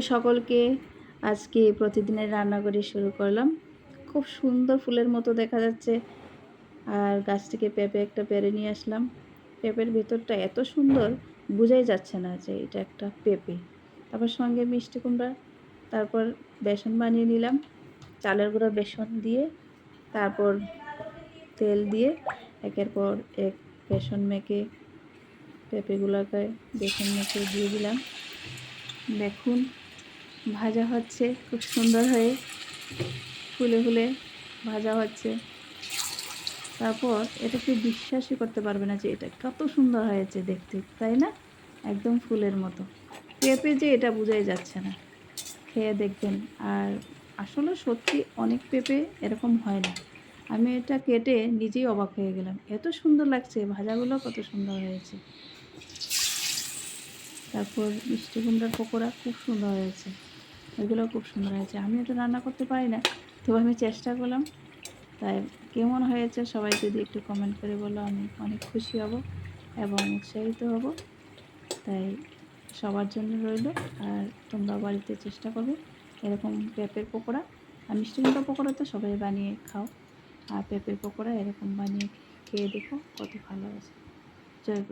সকলকে আজকে প্রতিদিনের রান্না করে শুরু করলাম। খুব সুন্দর ফুলের মতো দেখা যাচ্ছে। আর গাছ থেকে পেঁপে একটা পেরে নিয়ে আসলাম। পেঁপের ভেতরটা এত সুন্দর, বোঝাই যাচ্ছে না যে এটা একটা পেঁপে। তারপর সঙ্গে মিষ্টি কুমড়া, তারপর বেসন বানিয়ে নিলাম। চালের গুঁড়ো বেসন দিয়ে, তারপর তেল দিয়ে একের পর এক বেসন মেখে পেঁপেগুলোকে বেসন মেখে দিয়ে দিলাম। দেখুন ভাজা হচ্ছে, খুব সুন্দর হয়ে ফুলে ফুলে ভাজা হচ্ছে। তারপর এটা এটাকে বিশ্বাসই করতে পারবে না যে এটা কত সুন্দর হয়েছে দেখতে, তাই না? একদম ফুলের মতো। পেঁপে যে এটা বোঝাই যাচ্ছে না। খেয়ে দেখবেন। আর আসলে সত্যি অনেক পেঁপে এরকম হয় না। আমি এটা কেটে নিজেই অবাক হয়ে গেলাম। এত সুন্দর লাগছে, ভাজাগুলো কত সুন্দর হয়েছে। তারপর মিষ্টি কুমড়ার পকোড়া খুব সুন্দর হয়েছে। ওইগুলো খুব সুন্দর হয়েছে। আমি তো রান্না করতে পারি না, তবু আমি চেষ্টা করলাম। তাই কেমন হয়েছে সবাই যদি একটু কমেন্ট করে বলো, আমি অনেক খুশি হব এবং উৎসাহিত হব। তাই সবার জন্য রইল, আর তোমরা বাড়িতে চেষ্টা করবে এরকম পেঁপের পকোড়া। আর মিষ্টি কুমড়া পকোড়া তো সবাই বানিয়ে খাও। আর পেঁপের পকোড়া এরকম বানিয়ে খেয়ে দেখো কত ভালো আছে জয়।